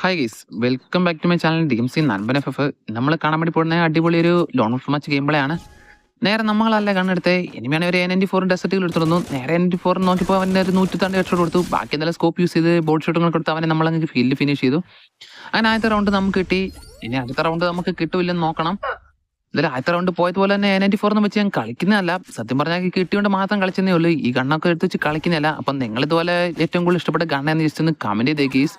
Hi guys welcome back to my channel D M C Nanban F F നമ്മൾ കാണാൻ വേണ്ടി പോകുന്ന അടിപൊളി ഒരു ലോൺ ഓഫ് മാച്ച് ഗെയിംപ്ലേയാണ് നേരെ നമ്മളല്ല കണ്ണെടുത്ത്. ഇനിമയാണ് ഒരു എൻ എൻ ഫോർ ഡെസർട്ടുകൾ എടുത്തിരുന്നു നേരെ എൻ എൻ ഫോർ നോക്കിയപ്പോൾ അവന്റെ ഒരു നൂറ്റി തണ്ട് ഹെഡ് കൊടുത്തു. ബാക്കി നല്ല സ്കോപ്പ് യൂസ് ചെയ്ത് ബോൾ ഷോട്ടുകൾ കൊടുത്ത് അവനെ നമ്മളങ്ങ് ഫീൽഡ് ഫിനിഷ് ചെയ്തു. അങ്ങനെ ആദ്യത്തെ റൗണ്ട് നമുക്ക് കിട്ടി. ഇനി അടുത്ത റൗണ്ട് നമുക്ക് കിട്ടില്ലെന്ന് നോക്കണം. എന്തായാലും ആദ്യത്തെ റൗണ്ട് പോയതുപോലെ തന്നെ എൻ നയന്റി ഫോർ എന്ന് വെച്ച് ഞാൻ കളിക്കുന്നതല്ല. സത്യം പറഞ്ഞാൽ കിട്ടിയോണ്ട് മാത്രം കളിച്ചതേ ഉള്ളൂ. ഈ ഗണ്ണൊക്കെ എടുത്ത് വെച്ച് കളിക്കുന്നതല്ല. അപ്പം നിങ്ങൾ ഇതുപോലെ ഏറ്റവും കൂടുതൽ ഇഷ്ടപ്പെട്ട ഗണ്ണ എന്ന് ഒന്ന് കമന്റ് ചെയ്തേ ഗീസ്.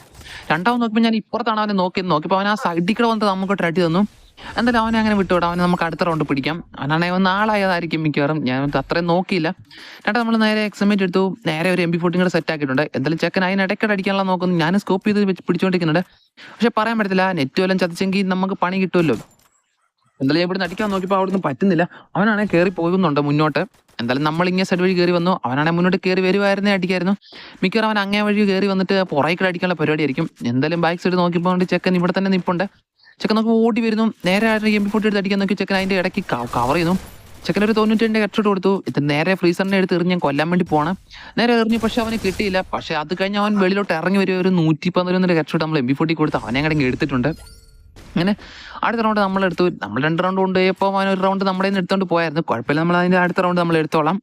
രണ്ടാമത് നോക്കുമ്പോൾ ഞാൻ ഇപ്പുറത്താണ് അവനെ നോക്കി നോക്കിയപ്പോൾ അവൻ ആ സൈഡിൽ കൂടെ വന്നിട്ട് നമുക്ക് ട്രൈ തന്നു. എന്തായാലും അവനെ അങ്ങനെ വിട്ടുവിടാം അവനെ നമുക്ക് അടുത്ത റൗണ്ട് പിടിക്കാം. അവനാണെങ്കിൽ അവൻ നാളായതായിരിക്കും മിക്കവാറും. ഞാൻ അത്രയും നോക്കിയില്ല. രണ്ടാ നമ്മൾ നേരെ എക്സമേറ്റ് എടുത്തു. നേരെ ഒരു എം ബി ഫോർട്ടിയും കൂടെ സെറ്റ് ആക്കിയിട്ടുണ്ട്. എന്തായാലും ചെക്കൻ അതിന് ഇടയ്ക്കിടെ അടിക്കാനുള്ള നോക്കുന്നു ഞാൻ സ്കോപ്പ് ചെയ്ത് പിടിച്ചുകൊണ്ടിരിക്കുന്നുണ്ട് പക്ഷെ പറയാൻ പറ്റത്തില്ല. നെറ്റ് വല്ലതും ചതിച്ചെങ്കിൽ നമുക്ക് പണി കിട്ടുമല്ലോ. എന്തായാലും ഇവിടുന്ന് അടിക്കാൻ നോക്കിയപ്പോൾ അവിടുന്ന് പറ്റുന്നില്ല. അവനാണെങ്കിൽ കയറി പോകുന്നുണ്ട് മുന്നോട്ട്. എന്തായാലും നമ്മൾ ഇങ്ങനെ സൈഡ് വഴി കയറി വന്നു. അവനാണെങ്കിൽ മുന്നോട്ട് കയറി വരുമായിരുന്നേ അടിക്കായിരുന്നു. മിക്കവാറും അവൻ അങ്ങേ വഴി കയറി വന്നിട്ട് പുറകിൽ അടിക്കാനുള്ള പരിപാടിയായിരിക്കും എന്തായാലും ബാക്ക് സൈഡ് നോക്കിയപ്പോൾ ചെക്കൻ ഇവിടെ തന്നെ നിപ്പുണ്ട്. ചെക്കൻ നോക്കി ഓടി വരുന്നു. നേരെ എം പി ഫോർട്ടി എടുത്ത് അടിക്കാൻ നോക്കി ചെക്കൻ അതിന്റെ ഇടയ്ക്ക് കവർ ചെയ്യുന്നു. ചെക്കൻ ഒരു തൊണ്ണൂറ്റി രണ്ട് ഹെഡ്ഷോട്ട് കൊടുത്തു. ഇത് നേരെ ഫ്രീസറിനെ എടുത്ത് എറിഞ്ഞ് ഞാൻ കൊല്ലാൻ വേണ്ടി പോണ നേരെ എറിഞ്ഞു പക്ഷെ അവന് കിട്ടിയില്ല. പക്ഷെ അത് കഴിഞ്ഞ് അവൻ വെളിയിലോട്ട് ഇറങ്ങി വരും ഒരു നൂറ്റി പന്ത്രണ്ട് ഹെഡ്ഷോട്ട് നമ്മൾ എം പി ഫോർട്ടി കൊടുത്ത് അവനെ അങ്ങോട്ട് എടുത്തിട്ടുണ്ട്. അങ്ങനെ അടുത്ത റൗണ്ട് നമ്മൾ എടുത്തു. നമ്മൾ രണ്ട് റൗണ്ട് കൊണ്ടുപോയപ്പോൾ അവൻ ഒരു റൗണ്ട് നമ്മുടെ നിന്ന് എടുത്തുകൊണ്ട് പോയായിരുന്നു. കുഴപ്പമില്ല നമ്മൾ അതിന്റെ അടുത്ത റൗണ്ട് നമ്മൾ എടുത്തോളാം.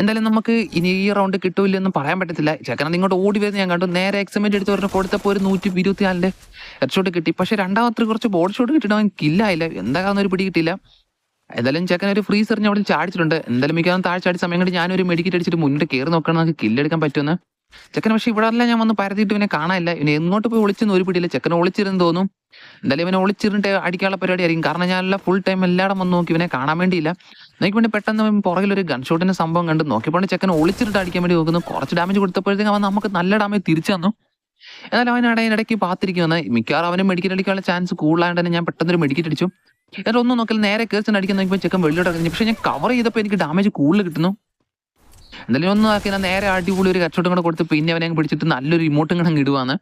എന്തായാലും നമുക്ക് ഇനി ഈ റൗണ്ട് കിട്ടൂലെന്ന് പറയാൻ പറ്റത്തില്ല. ചെക്കനത് ഇങ്ങോട്ട് ഓടി വരുന്ന ഞാൻ കണ്ടു. നേരെ എക്സമെന്റ് എടുത്ത് പറഞ്ഞു കൊടുത്തപ്പോൾ ഒരു നൂറ്റി ഇരുപത്തി നാലിന്റെ ഹെഡ്ഷോട്ട് കിട്ടി. പക്ഷേ രണ്ടാമത്തെ കുറച്ച് ബോഡ് ഷോട്ട് കിട്ടിയിട്ട് അവൻ കില്ലായില്ല എന്താണെന്ന് ഒരു പിടി കിട്ടിയില്ല. എന്തായാലും ചെക്കൻ ഒരു എറിഞ്ഞ് അവിടെ ചാടിച്ചിട്ടുണ്ട്. എന്തായാലും മിക്കവാറും താഴെ ചാടി സമയം കൊണ്ട് ഞാനൊരു മെഡിക്കറ്റ് അടിച്ചിട്ട് മുന്നിട്ട് കയറി നോക്കണം. നമുക്ക് കില്ലെടുക്കാൻ പറ്റുമെന്ന്. ചെക്കൻ പക്ഷെ ഇവിടെ അല്ല ഞാൻ വന്ന് പരത്തിയിട്ട് ഇവനെ കാണാനില്ല. ഇവനെ എങ്ങോട്ട് പോയി ഒളിച്ചെന്ന് ഒരു പിടിയില്ല. ചെക്കനെ ഒളിച്ചിരുന്ന് തോന്നും. എന്തായാലും ഇവനെ ഒളിച്ചിരുന്നിട്ട് അടിക്കാനുള്ള പരിപാടി ആയിരിക്കും. കാരണം ഞാനെല്ലാം ഫുൾ ടൈം എല്ലായിടം വന്ന് നോക്കി ഇവനെ കാണാൻ വേണ്ടിയില്ല. നോക്കി വേണ്ടി പെട്ടെന്ന് പുറകിലൊരു പുറകിൽ ഒരു ഗൺ സംഭവം കണ്ട്. നോക്കിയപ്പോൾ ചെക്കൻ ഒളിച്ചിട്ട് അടിക്കാൻ വേണ്ടി നോക്കുന്നു. കുറച്ച് ഡാമേജ് കൊടുത്തപ്പോഴത്തേക്കും അവൻ നമുക്ക് നല്ല ഡാമേജ് തിരിച്ചു തന്നു. എന്നാൽ അവൻ ഇടയിടയ്ക്ക് വന്നാൽ മിക്കവാറും അവന് മെഡിക്കറ്റ് അടിക്കാനുള്ള ചാൻസ് കൂടുതലായിട്ട് തന്നെ ഞാൻ പെട്ടെന്ന് ഒരു മെഡിക്കറ്റ് അടിച്ചു. എന്നിട്ട് ഒന്നും നോക്കിയാൽ നേരെ കയറി അടിക്കാൻ നോക്കിയപ്പോൾ ചെക്കൻ വെള്ളിയോട്ട് പക്ഷെ ഞാൻ കവർ ചെയ്തപ്പോൾ എനിക്ക് ഡാമേജ് കൂടുതൽ കിട്ടുന്നു. എന്തായാലും ഒന്നും ആക്കി നേരെ അടിപൊളി ഒരു കച്ചവടം കൂടെ കൊടുത്ത് പിന്നെ അവനെ പിടിച്ചിട്ട് നല്ലൊരു ഇമോട്ടും കൂടെ ഇടുവാണ്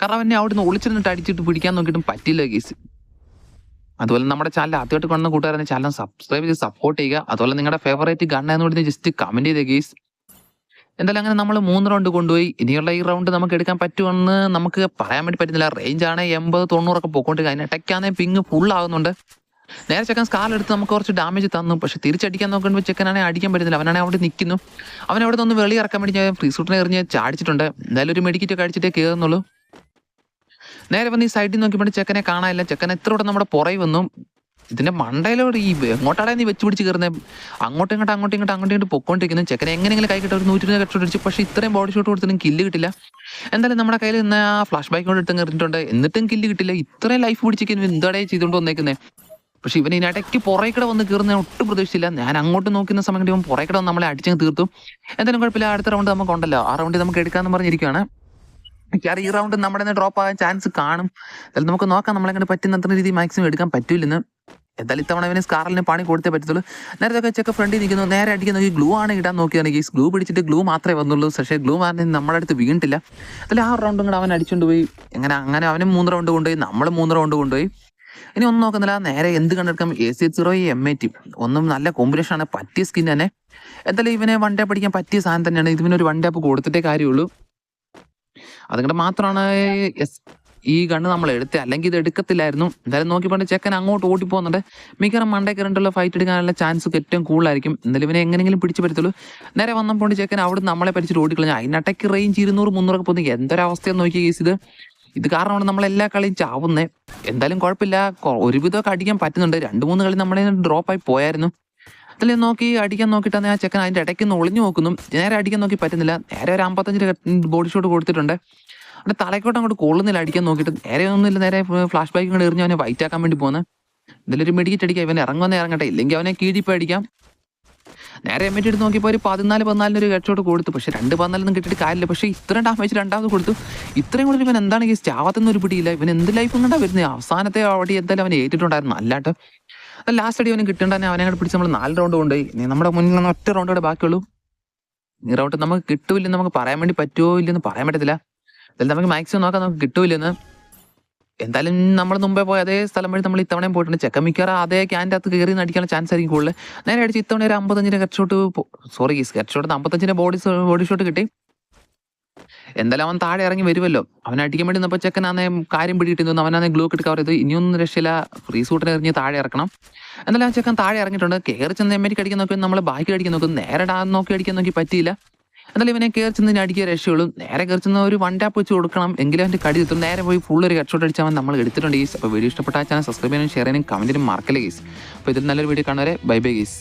കാരണം അവനെ അവിടുന്ന് ഒളിച്ചിരുന്നിട്ട് അടിച്ചിട്ട് പിടിക്കാൻ നോക്കിയിട്ടും പറ്റില്ല കേസ് അതുപോലെ നമ്മുടെ ചാനൽ ആദ്യമായിട്ട് കാണുന്ന കൂട്ടുകാരെ ചാനൽ സബ്സ്ക്രൈബ് ചെയ്ത് സപ്പോർട്ട് ചെയ്യുക. അതുപോലെ നിങ്ങളുടെ ഫേവറേറ്റ് ഗൺ എന്ന് പറഞ്ഞ് ജസ്റ്റ് കമന്റ് ചെയ്ത ഗീസ് എന്തായാലും അങ്ങനെ നമ്മൾ മൂന്ന് റൗണ്ട് കൊണ്ടുപോയി. ഇനിയുള്ള ഈ റൗണ്ട് നമുക്ക് എടുക്കാൻ പറ്റുമെന്ന് നമുക്ക് പറയാൻ വേണ്ടി പറ്റുന്നില്ല. റേഞ്ച് ആണ് എൺപത് തൊണ്ണൂറൊക്കെ പോയിക്കൊണ്ടിരിക്കുക അതിനിടയ്ക്കാണെങ്കിൽ പിങ് ഫുൾ ആകുന്നുണ്ട് നേരെ ചെക്കൻ സ്കാൽ എടുത്ത് നമുക്ക് കുറച്ച് ഡാമേജ് തന്നു. പക്ഷെ തിരിച്ചടിക്കാൻ നോക്കുമ്പോൾ ചെക്കനാണെങ്കിൽ അടിക്കാൻ പറ്റുന്നില്ല. അവനാണെങ്കിൽ അവിടെ നിൽക്കുന്നു അവൻ അവിടെ നിന്ന് വെളി ഇറക്കാൻ വേണ്ടി ഞാൻ ഫ്രീ സൂട്ടിനെ എറിഞ്ഞ് ചാടിച്ചിട്ടുണ്ട്. എന്തായാലും ഒരു മെഡിക്കറ്റ് ഒക്കെ അടിച്ചിട്ടേ കയറുന്നുള്ളൂ നേരെ വന്ന് ഈ സൈഡിൽ നോക്കിയപ്പോൾ ചെക്കനെ കാണാനില്ല. ചെക്കൻ എത്ര ഇവിടെ നമ്മുടെ പുറകെ വന്നു. ഇതിന്റെ മണ്ടയിലോട് ഈ എങ്ങോട്ടാടെ നീ വെച്ച് പിടിച്ച് കയറുന്നത് അങ്ങോട്ടും ഇങ്ങോട്ട് അങ്ങോട്ടും ഇങ്ങോട്ട് അങ്ങോട്ടും ഇങ്ങോട്ട് പൊക്കോണ്ടിരിക്കുന്നു. ചെക്കനെ എങ്ങനെയെങ്കിലും കൈ കിട്ടും. ഒരു നൂറ്റി രൂപ ഹെഡ് അടിച്ചു. പക്ഷേ ഇത്രയും ബോഡി ഷോട്ട് കൊടുത്തിട്ടും കില്ല് കിട്ടില്ല. എന്തായാലും നമ്മുടെ കയ്യിൽ നിന്ന് ആ ഫ്ലാഷ് ബാക്ക് കൊണ്ട് എടുത്ത് എറിഞ്ഞിട്ടുണ്ട്. എന്നിട്ടും കില്ല് കിട്ടില്ല. ഇത്രയും ലൈഫ് പിടിച്ചിരിക്കുന്നു എന്താടേ ചെയ്തുകൊണ്ട് വന്നേക്കുന്നത് പക്ഷെ ഇവൻ ഇതിനിടയ്ക്ക് പുറകെ വന്ന് കയറുന്ന ഞാൻ ഒട്ടും പ്രതീക്ഷിച്ചില്ല. ഞാൻ അങ്ങോട്ട് നോക്കുന്ന സമയം കൊണ്ട് ഇവൻ വന്ന് നമ്മളെ അടിച്ചങ്ങ് തീർത്തു. എന്തായാലും കുഴപ്പമില്ല അടുത്ത റൗണ്ട് നമുക്ക് ഉണ്ടല്ലോ. ആ റൗണ്ട് നമുക്ക് എടുക്കാന്ന് പറഞ്ഞിരിക്കുകയാണ് മിക്കവാറും ഈ റൗണ്ട് നമ്മുടെ ഡ്രോപ്പ് ആകാൻ ചാൻസ് കാണും. എന്തായാലും നമുക്ക് നോക്കാം നമ്മളെ കണ്ട് പറ്റുന്ന രീതി മാക്സിമം എടുക്കാൻ പറ്റൂലെന്ന്. എന്തായാലും ഇത്തവണ അവന് സ്കാറിന് പണി കൊടുത്തേ പറ്റത്തുള്ളൂ. നേരത്തെ ഒക്കെ ചെക്ക് ഫ്രണ്ടിൽ നിൽക്കുന്നു. നേരെ അടിക്കാൻ നോക്കി. ഗ്ലൂ ആണ് ഇടാൻ നോക്കിയാണെങ്കിൽ ഗ്ലൂ പിടിച്ചിട്ട് ഗ്ലൂ മാത്രമേ വന്നുള്ളൂ. പക്ഷേ ഗ്ലൂ മാറിന് നമ്മുടെ അടുത്ത് വീണിട്ടില്ല. അതിൽ ആ റൗണ്ടും കൂടെ അവൻ അടിച്ചുകൊണ്ട് പോയി. എങ്ങനെ അങ്ങനെ അവനും മൂന്ന് റൗണ്ട് കൊണ്ടുപോയി. നമ്മൾ മൂന്ന് റൗണ്ട് കൊണ്ടുപോയി. ഇനി ഒന്നും നോക്കുന്നില്ല. നേരെ എന്ത് കണ്ടെടുക്കാം? A C zero M A T ഒന്നും നല്ല കോമ്പിനേഷൻ ആണ്. പറ്റിയ സ്കിൻ തന്നെ. എന്തായാലും ഇവനെ വൺ ടാപ്പ് അടിക്കാൻ പറ്റിയ സാധനം തന്നെയാണ്. ഇതിന് ഒരു വൺ ടാപ്പ് കൊടുത്തിട്ടേ കാര്യമുള്ളൂ. അതുകൊണ്ട് മാത്രമാണ് ഈ കണ്ണ് നമ്മൾ എടുത്ത്. അല്ലെങ്കിൽ ഇത് എടുക്കത്തില്ലായിരുന്നു. എന്തായാലും നോക്കി പണ്ട് ചെക്കൻ അങ്ങോട്ട് ഓടി പോകുന്നുണ്ട്. മിക്കവാറും മണ്ടേ കയറിട്ടുള്ള ഫൈറ്റ് എടുക്കാനുള്ള ചാൻസ് ഏറ്റവും കൂടുതലായിരിക്കും. എന്തായാലും ഇവനെ എങ്ങനെയെങ്കിലും പിടിച്ചു പറ്റത്തുള്ളൂ. നേരെ വന്നപ്പോൾ ചെക്കൻ അവിടെ നമ്മളെ പഠിച്ചിട്ട് ഓടിക്കളഞ്ഞു. അതിനട്ടയ്ക്ക് റേഞ്ച് ഇരുന്നൂറ് മുന്നൂറൊക്കെ പോകുന്നു. എന്തൊരവസ്ഥയെന്ന് നോക്കി കേസ് ഇത്. ഇത് കാരണമാണ് നമ്മൾ എല്ലാ കളിയും ചാവുന്നേ. എന്തായാലും കുഴപ്പമില്ല. ഒരുവിധമൊക്കെ അടിക്കാൻ പറ്റുന്നുണ്ട്. രണ്ട് മൂന്ന് കളി നമ്മളെ ഡ്രോപ്പ് ആയി പോയായിരുന്നു. അതിൽ നോക്കി അടിക്കാൻ നോക്കിയിട്ടാണ് ആ ചെക്കൻ അതിന്റെ ഇടയ്ക്ക് നിന്ന് ഒളിഞ്ഞു നോക്കുന്നു. നേരെ അടിക്കാൻ നോക്കി പറ്റുന്നില്ല. നേരെ ഒരു അമ്പത്തഞ്ച് ബോഡി ഷോട്ട് കൊടുത്തിട്ടുണ്ട്. അവിടെ തലക്കോട്ട് അങ്ങോട്ട് കൊള്ളുന്നില്ല അടിക്കാൻ നോക്കിയിട്ട്. നേരെ ഒന്നുമില്ല. നേരെ ഫ്ലാഷ് ബാക്ക് കൊണ്ട് എറിഞ്ഞ് അവനെ വൈറ്റ് ആക്കാൻ വേണ്ടി പോകുന്നത് ഇതിലൊരു മെഡിക്കറ്റ് അടിക്കാം ഇവൻ ഇറങ്ങുന്ന ഇറങ്ങട്ടെ. ഇല്ലെങ്കിൽ അവനെ കീഴിപ്പോയി അടിക്കാം. നേരെ എം എടുത്ത് നോക്കിയപ്പോൾ ഒരു പതിനാല് പതിനാലിന് ഒരു ഹെഡ്ഷോട്ട് കൊടുത്തു. പക്ഷേ രണ്ട് പതിനാലൊന്നും കിട്ടിയിട്ട് കാര്യമില്ല. പക്ഷേ ഇത്രയും ഡാമേജ് രണ്ടാമത് കൊടുത്തു. ഇത്രയും കൂടുതൽ ഇവൻ എന്താണ് ഈ സ്റ്റാവത്തൊന്നും ഒരു പിടിയില്ല. ഇവൻ എന്ത് ലൈഫ് കൊണ്ടാണ് വരുന്നത് അവസാനത്തെ അവിടെ എന്തായാലും അവൻ ഏറ്റിട്ടുണ്ടായിരുന്നു. അല്ലാട്ട് ലാസ്റ്റ് അടി അവന് കിട്ടേണ്ട അവനെ അങ്ങോട്ട് പിടിച്ച് നമ്മൾ നാല് റൗണ്ട് കൊണ്ടുപോയി. നമ്മുടെ മുന്നിൽ നിന്ന് ഒറ്റ റൗണ്ട് കൂടെ ബാക്കിയുള്ളൂ. നീ റൗണ്ട് നമുക്ക് കിട്ടൂല്ലെന്ന് നമുക്ക് പറയാൻ വേണ്ടി പറ്റുമോ ഇല്ലെന്ന് പറയാൻ പറ്റത്തില്ല. എന്തായാലും നമുക്ക് മാക്സിമം നോക്കാം. നമുക്ക് കിട്ടൂല്ലെന്ന്. എന്തായാലും നമ്മൾ മുമ്പേ പോയ അതേ സ്ഥലം വഴി നമ്മൾ ഇത്തവണയും പോയിട്ടുണ്ട്. ചെക്ക മിക്കവാറും അതേ ക്യാന്റെ അകത്ത് കയറി നടിക്കാനുള്ള ചാൻസ് ആയിരിക്കും കൂടുതൽ നേരെ അടിച്ച് ഇത്തവണ ഒരു അമ്പത്തഞ്ചിന്റെ ഹെഡ്ഷോട്ട് സോറി ഹെഡ് ഷോട്ട് അമ്പത്തഞ്ചിന്റെ ബോഡി ബോഡി ഷോട്ട് കിട്ടി. എന്തായാലും അവൻ താഴെ ഇറങ്ങി വരുമല്ലോ അവൻ അടിക്കാൻ വേണ്ടി നിന്നപ്പോൾ ചെക്കനാന്നെ കാര്യം പിടിയിട്ട് നിന്നു അവനാന്നെ ഗ്ലൂ കിട്ടി കവർ ചെയ്ത്. ഇനിയൊന്നും രക്ഷയില്ല. ഫ്രീ സൂട്ടിനെ എറിഞ്ഞ് താഴെ ഇറക്കണം. എന്തായാലും ആ ചെക്കൻ താഴെ ഇറങ്ങിയിട്ടുണ്ട്. കയറി ചെന്ന് എമ്മേരിക്ക് അടിക്കാൻ നോക്കി നമ്മൾ ബാക്കി അടിക്കാൻ നോക്കും. നേരെ നോക്കി അടിക്കാൻ നോക്കി പറ്റിയില്ല. എന്നാലും ഇവനെ കയറി ചെന്ന് അടിക്കുക രക്ഷയുള്ളൂ. നേരെ കയറി ചെന്ന് ഒരു വൺ ടാപ്പ് വെച്ച് കൊടുക്കണം. എങ്കിലും അവന്റെ കടി എത്തും. നേരെ പോയി ഫുൾ ഒരു ഹെഡ് ഷോട്ട് അടിച്ചാൽ നമ്മൾ എടുത്തിട്ടുണ്ട് ഗീസ് അപ്പോൾ വീഡിയോ ഇഷ്ടപ്പെട്ട ചാനൽ സബ്സ്ക്രൈബ് ചെയ്യാനും ഷെയർ ചെയ്യാനും കമന്റിനും മറക്കല്ലേ ഗീസ് അപ്പോൾ ഇതിൽ നല്ലൊരു വീഡിയോ കാണുവരെ ബൈ ബൈ ഗീസ്